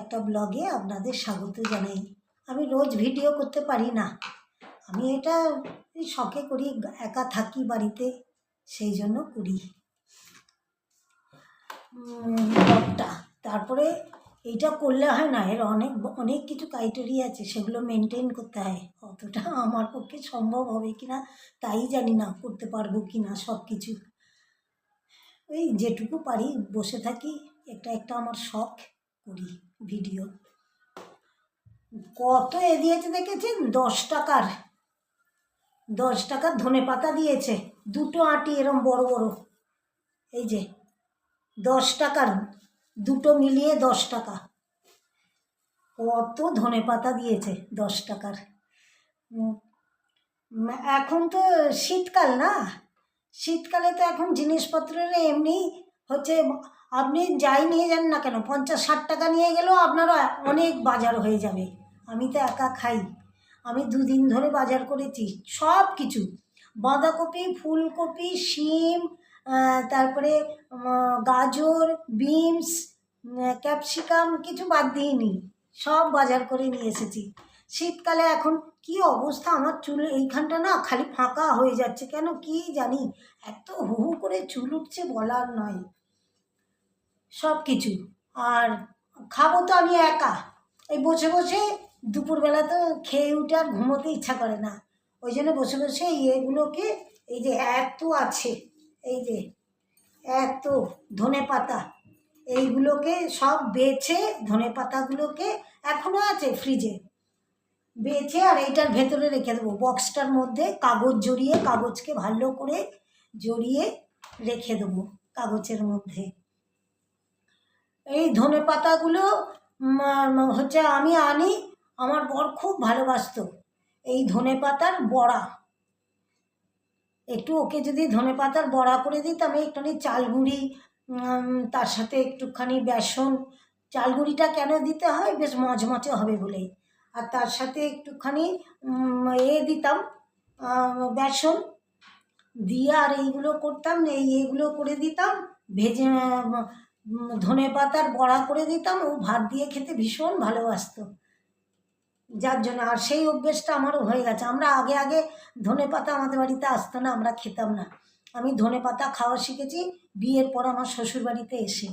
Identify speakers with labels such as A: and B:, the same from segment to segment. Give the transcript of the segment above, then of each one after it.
A: একটা ব্লগে আপনাদের স্বাগত জানাই। আমি রোজ ভিডিও করতে পারি না। আমি এটা শখে করি, একা থাকি বাড়িতে, সেই জন্য করি। ব্লগটা তারপরে এইটা করলে হয় না, এর অনেক অনেক কিছু ক্রাইটেরিয়া আছে, সেগুলো মেনটেন করতে হয়। অতটা আমার পক্ষে সম্ভব হবে কি না তাই জানি না, করতে পারব কি না সব কিছু ওই যেটুকু পারি, বসে থাকি একটা একটা আমার শখ করি। ভিডিও। কত এ দিয়েছে দেখেছেন? দশ টাকার। দশ টাকার ধনে পাতা দিয়েছে। দুটো আটি এরম বড় বড়। এই যে, দশ টাকার, দুটো মিলিয়ে দশ টাকা। কত ধনে পাতা দিয়েছে দশ টাকার। এখন তো শীতকাল না? শীতকালে তো এখন জিনিসপত্রের এমনি হচ্ছে আপনি যাই নিয়ে যান না কেন? পঞ্চাশ ষাট টাকা নিয়ে গেলেও আপনারও অনেক বাজার হয়ে যাবে। আমি তো একা খাই। আমি দুদিন ধরে বাজার করেছি, সব কিছু। বাঁধাকপি, ফুলকপি, শিম তারপরে গাজর, বিনস ক্যাপসিকাম কিছু বাদ দিইনি। সব বাজার করে নিয়ে এসেছি। শীতকালে এখন কি অবস্থা? আমার চুল এইখানটা না খালি ফাঁকা হয়ে যাচ্ছে। কেন কি জানি? এত হু হু করে চুল উঠছে বলার নয়। সব কিছু। আর খাব তো আমি একা। এই বসে বসে দুপুরবেলা তো খেয়ে উঠে আর ঘুমোতে ইচ্ছা করে না। ওই জন্য বসে বসে এগুলোকে এই যে এত আছে, এই যে এত ধনে পাতা, এইগুলোকে সব বেছে, ধনে পাতাগুলোকে এখনও আছে ফ্রিজে। বেছে আর এইটার ভেতরে রেখে দেবো। বক্সটার মধ্যে কাগজ জড়িয়ে, কাগজকে ভালো করে জড়িয়ে রেখে দেবো কাগজের মধ্যে। এই ধনে পাতাগুলো হচ্ছে আমি আনি, আমার বর খুব ভালোবাসতো। এই ধনে পাতার বড়া। একটু ওকে যদি ধনে পাতার বড়া করে দিতাম, একটুখানি চাল গুঁড়ি তার সাথে একটুখানি বেসন চাল গুঁড়িটা কেন দিতে হয়? বেশ মচমচে হবে বলে। আর তার সাথে একটুখানি এ দিতাম বেসন। দিয়ে আর এইগুলো করতাম, এই এগুলো করে দিতাম, ভেজে ধনে পাতার বড়া করে দিতাম, ও ভাত দিয়ে খেতে ভীষণ ভালোবাসতো। যার জন্য, আর সেই অভ্যেসটা আমারও হয়ে গেছে। আমরা আগে আগে ধনে পাতা আমাদের বাড়িতে আসতো না, আমরা খেতাম না। আমি ধনে পাতা খাওয়া শিখেছি, বিয়ের পর আমার শ্বশুর বাড়িতে এসে।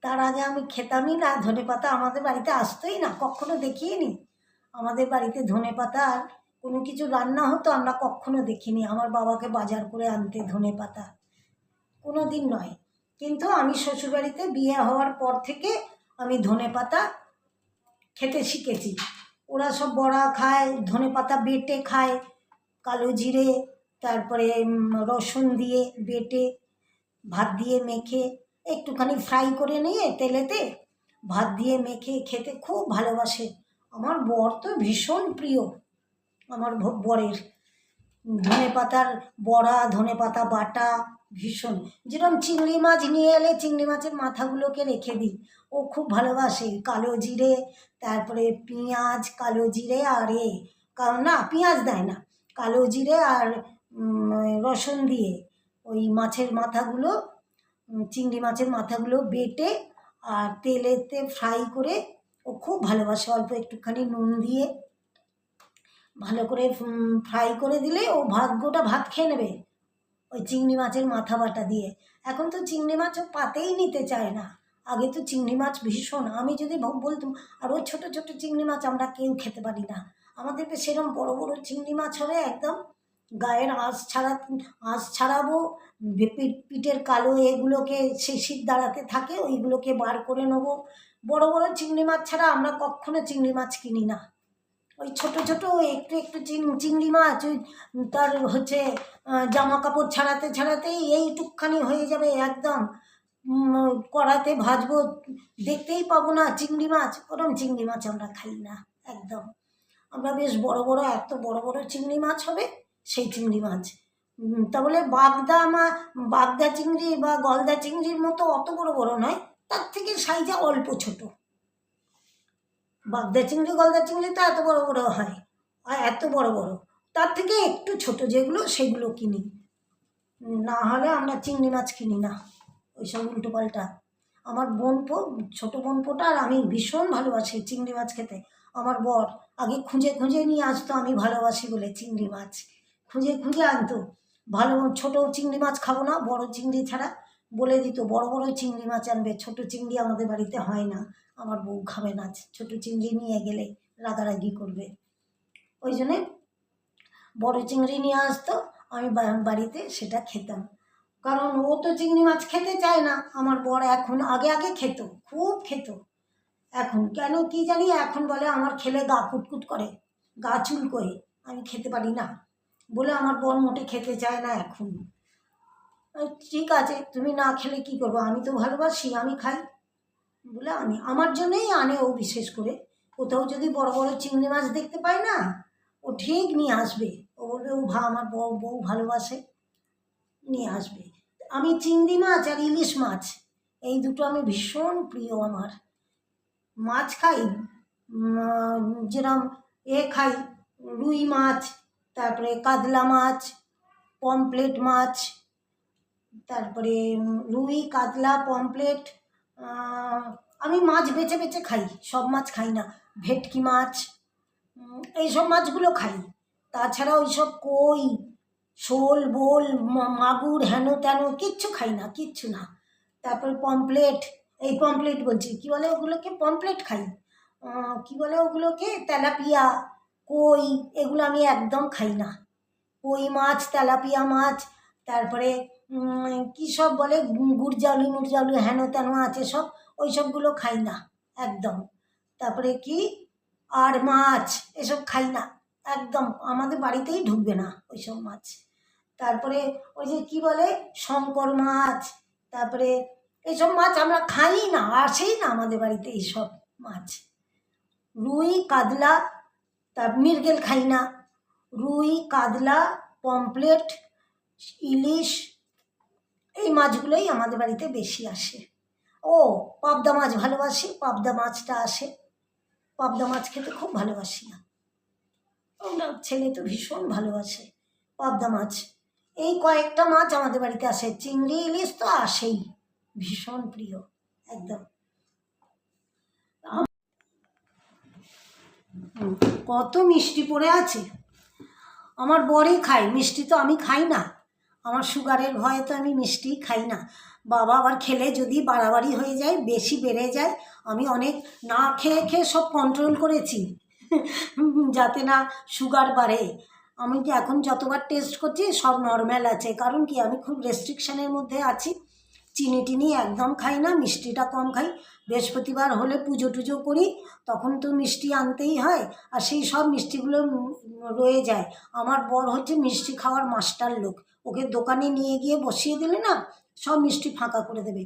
A: তার আগে আমি খেতামই না, ধনে পাতা আমাদের বাড়িতে আসতোই না, কখনো দেখিনি। আমাদের বাড়িতে ধনে পাতা আর কোনো কিছু রান্না হতো, আমরা কখনো দেখিনি। আমার বাবাকে বাজার করে আনতে ধনে পাতা। কোনো দিন নয়। কিন্তু আমি শ্বশুরবাড়িতে বিয়ে হওয়ার পর থেকে আমি ধনে পাতা খেতে শিখেছি। ওরা সব বড়া খায়, ধনে পাতা বেটে খায়, কালো জিরে, তারপরে রসুন দিয়ে বেটে, ভাত দিয়ে মেখে, একটুখানি ফ্রাই করে নিয়ে তেলেতে ভাত দিয়ে মেখে খেতে খুব ভালোবাসে। আমার বর তো ভীষণ প্রিয়, আমার বরের। ধনে পাতার বড়া, ধনে পাতা বাটা ভীষণ। যেরকম চিংড়ি মাছ নিয়ে এলে চিংড়ি মাছের মাথাগুলোকে রেখে দিই। ও খুব ভালোবাসে কালো জিরে, তারপরে পেঁয়াজ, কালো জিরে আর এ না, পেঁয়াজ দেয় না। কালো জিরে আর রসুন দিয়ে ওই মাছের মাথাগুলো চিংড়ি মাছের মাথাগুলো বেটে আর তেলেতে ফ্রাই করে ও খুব ভালোবাসে। অল্প একটুখানি নুন দিয়ে ভালো করে ফ্রাই করে দিলে ও ভাত গোটা ভাত খেয়ে নেবে। ওই চিংড়ি মাছের মাথা বাটা দিয়ে। এখন তো চিংড়ি মাছও পাতেই নিতে চায় না। আগে তো চিংড়ি মাছ ভীষণ আমি যদি বলতাম, আর ওই ছোটো ছোটো চিংড়ি মাছ আমরা কেউ খেতে পারি না। আমাদের তো সেরকম বড় বড় চিংড়ি মাছ হবে একদম গায়ের আঁশ ছাড়া, আঁশ ছাড়াবো পিঠের কালো এগুলোকে শীত দাঁড়াতে থাকে, ওইগুলোকে বার করে নেব। বড় বড় চিংড়ি মাছ ছাড়া আমরা কখনো চিংড়ি মাছ কিনি না। ওই ছোট ছোট একটু একটু চিংড়ি মাছ, ওই তার হচ্ছে জামা কাপড় ছাড়াতে, ছাড়াতেই এইটুকখানি হয়ে যাবে একদম। কড়াতে ভাজবো, দেখতেই পাবো না চিংড়ি মাছ। ওরম চিংড়ি মাছ আমরা খাই না, একদম। আমরা বেশ বড় বড়, এত বড় বড় চিংড়ি মাছ হবে, সেই চিংড়ি মাছ। তা বলে বাগদা মা, বাগদা চিংড়ি বা গলদা চিংড়ির মতো অত বড় বড় নয়, তার থেকে সাইজে অল্প ছোট। বাগদা চিংড়ি গলদা চিংড়ি তো এত বড় বড় হয়, আর এত বড় বড়। তার থেকে একটু ছোট যেগুলো, সেগুলো কিনি। না হলে আমরা চিংড়ি মাছ কিনি না, ওইসব উল্টো পাল্টা। আমার বোনপো ছোটো বোনপোটা আর আমি ভীষণ ভালোবাসি চিংড়ি মাছ খেতে। আমার বর আগে খুঁজে খুঁজে নিয়ে আসতো, আমি ভালোবাসি বলে চিংড়ি মাছ। খুঁজে খুঁজে আনতো। ভালো ছোটো চিংড়ি মাছ খাব না, বড় চিংড়ি ছাড়া। বলে দিত, বড় বড় চিংড়ি মাছ আনবে, ছোট চিংড়ি আমাদের বাড়িতে হয় না। আমার বউ খাবে না, ছোট চিংড়ি নিয়ে গেলে রাগারাগি করবে। ওই জন্যে বড় চিংড়ি নিয়ে আসতো, আমি বাড়িতে সেটা খেতাম। কারণ ও তো চিংড়ি মাছ খেতে চায় না, আমার বর এখন আগে আগে খেত, খুব খেত। এখন কেন কি জানি, এখন বলে আমার খেলে গা কুটকুট করে, গা চুল করে আমি খেতে পারি না। বলে আমার বর মোটে খেতে চায় না এখন। ঠিক আছে, তুমি না খেলে কি করব? আমি তো ভালোবাসি, আমি খাই। বলে আমি আমার জন্যই আনে ও বিশেষ করে। কোথাও যদি বড় বড় চিংড়ি মাছ দেখতে পায় না, ও ঠিক নিয়ে আসবে। ও বলবে, ও ভা, আমার বউ বউ ভালোবাসে। নিয়ে আসবে। আমি চিংড়ি মাছ আর ইলিশ মাছ, এই দুটো আমি ভীষণ প্রিয় আমার। মাছ খাই যেরম এ খাই, রুই মাছ, তারপরে কাতলা মাছ পমপ্লেট মাছ তারপরে রুই, কাতলা পমপ্লেট আমি মাছ বেছে বেছে খাই, সব মাছ খাই না, ভেটকি মাছ এইসব মাছগুলো খাই। তাছাড়া ওইসব কই, শোল, বোল মাগুর, হেন তেন কিচ্ছু খাই না, কিচ্ছু না। তারপরে পমপ্লেট এই পমপ্লেট বলছি, কী বলে ওগুলোকে? পমপ্লেট খাই। কী বলে ওগুলোকে? তেলাপিয়া, কই, এগুলো আমি একদম খাই না। কই মাছ, তেলাপিয়া মাছ তারপরে কী সব বলে? গু- গুড়জাউলি মুড়জাউলি হেন তেন আছে সব, ওই সবগুলো খাই না, একদম। তারপরে কি? আর মাছ, এসব খাই না, একদম। আমাদের বাড়িতেই ঢুকবে না ওইসব মাছ। তারপরে ওই যে কি বলে? শঙ্কর মাছ, তারপরে এইসব মাছ আমরা খাই না, আসেই না আমাদের বাড়িতে এইসব মাছ। রুই, কাতলা তার মৃগেল খাই না। রুই, কাতলা পমপ্লেট ইলিশ, এই মাছগুলোই আমাদের বাড়িতে বেশি আসে। ও, পাবদা মাছ ভালোবাসি, পাবদা মাছটা আসে। পাবদা মাছ খেতে খুব ভালোবাসি না। ছেলে তো ভীষণ ভালোবাসে পাবদা মাছ। এই কয়েকটা মাছ আমাদের বাড়িতে আসে। চিংড়ি, ইলিশ তো আসেই। ভীষণ প্রিয়, একদম। কত মিষ্টি পড়ে আছে। আমার বরই খায়, মিষ্টি তো আমি খাই না। আমার সুগারের ভয়ে তো আমি মিষ্টি খাই না। বাবা আবার খেলে যদি বাড়াবাড়ি হয়ে যায়, বেশি বেড়ে যায়, আমি অনেক না খেয়ে খেয়ে সব কন্ট্রোল করেছি। যাতে না সুগার বাড়ে। আমি কি এখন যতবার টেস্ট করছি, সব নর্ম্যাল আছে। কারণ কি, আমি খুব রেস্ট্রিকশানের মধ্যে আছি। চিনি টিনি একদম খাই না, মিষ্টিটা কম খাই। বৃহস্পতিবার হলে পুজো টুজো করি, তখন তো মিষ্টি আনতেই হয়, আর সেই সব মিষ্টিগুলো রয়ে যায়। আমার বর হচ্ছে মিষ্টি খাওয়ার মাস্টার লোক। ওকে দোকানে নিয়ে গিয়ে বসিয়ে দিলে না, সব মিষ্টি ফাঁকা করে দেবে।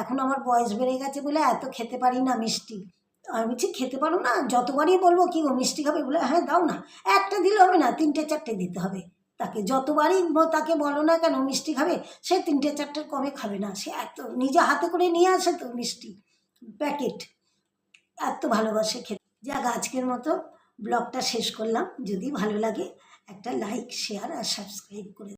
A: এখন আমার বয়স বেড়ে গেছে বলে এত খেতে পারি না মিষ্টি। আমি বলছি, খেতে পারো না, যতবারই বলব কি গো মিষ্টি খাবে? বলে হ্যাঁ দাও না। একটা দিলে হবে না তিনটে চারটে দিতে হবে। তাকে যতবারই তাকে বলো না কেন মিষ্টি খাবে, সে তিনটে চারটে কমে খাবে না? সে এত, নিজে হাতে করে নিয়ে আসে তো মিষ্টি প্যাকেট। এত ভালোবাসে খেতে। যাক, আজকের মতো ব্লগটা শেষ করলাম। যদি ভালো লাগে একটা লাইক, শেয়ার আর সাবস্ক্রাইব করে